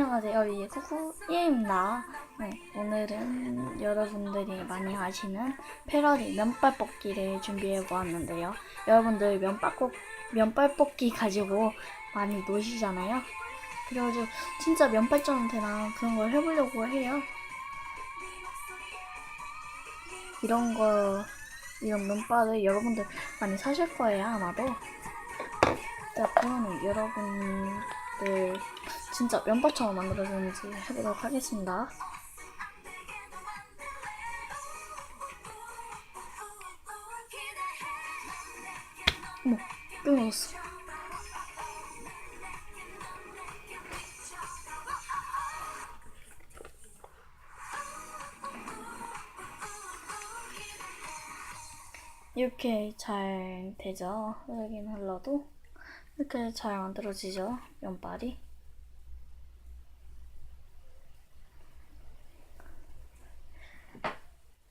안녕하세요. 이 쿠쿠이입니다. 네, 오늘은 여러분들이 많이 아시는 패러디 면발 뽑기를 준비해 보았는데요. 여러분들 면발 뽑 면발 뽑기 가지고 많이 노시잖아요. 그래가지고 진짜 면발처럼 되나 그런 걸 해보려고 해요. 이런 거 이런 면발을 여러분들 많이 사실 거예요 아마도. 자 그러면 여러분 들 진짜 면발처럼 만들어지는지 해보도록 하겠습니다. 어머, 뿅 먹었어. 이렇게 잘 되죠. 흐르긴 흘러도 이렇게 잘 만들어지죠. 면발이.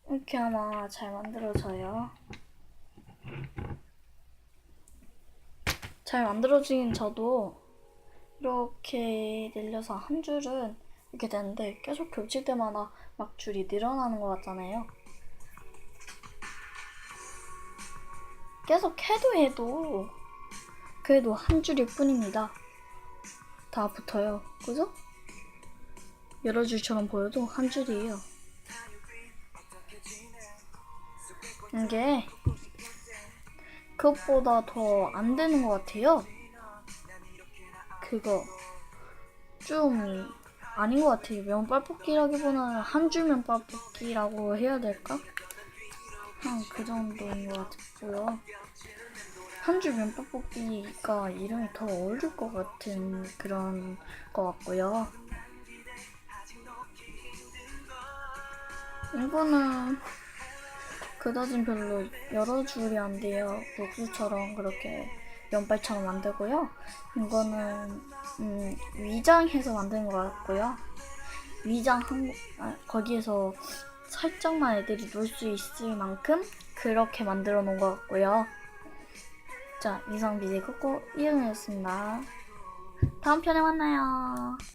이렇게 아마 잘 만들어져요. 잘 만들어지긴 저도 이렇게 늘려서 한 줄은 이렇게 되는데 계속 겹칠 때마다 막 줄이 늘어나는 것 같잖아요. 계속 해도 해도 그래도 한 줄일 뿐입니다. 다 붙어요. 그죠? 여러 줄처럼 보여도 한 줄이에요. 이게 그것보다 더 안 되는 것 같아요. 그거 좀 아닌 것 같아요. 면발 뽑기라기보다는 한 줄 면발 뽑기라고 해야 될까? 한 그 정도인 것 같고요. 한줄 면발 뽑기가 이름이 더 어울릴 것 같은 그런 것 같고요. 이거는 그다진 별로 여러 줄이 안 돼요. 녹수처럼 그렇게 면발처럼 만들고요. 이거는 음, 위장해서 만든 것 같고요. 위장 한 아, 거기에서 살짝만 애들이 놀 수 있을 만큼 그렇게 만들어 놓은 것 같고요. 자, 이상 비디 코코 이은이었습니다. 다음 편에 만나요.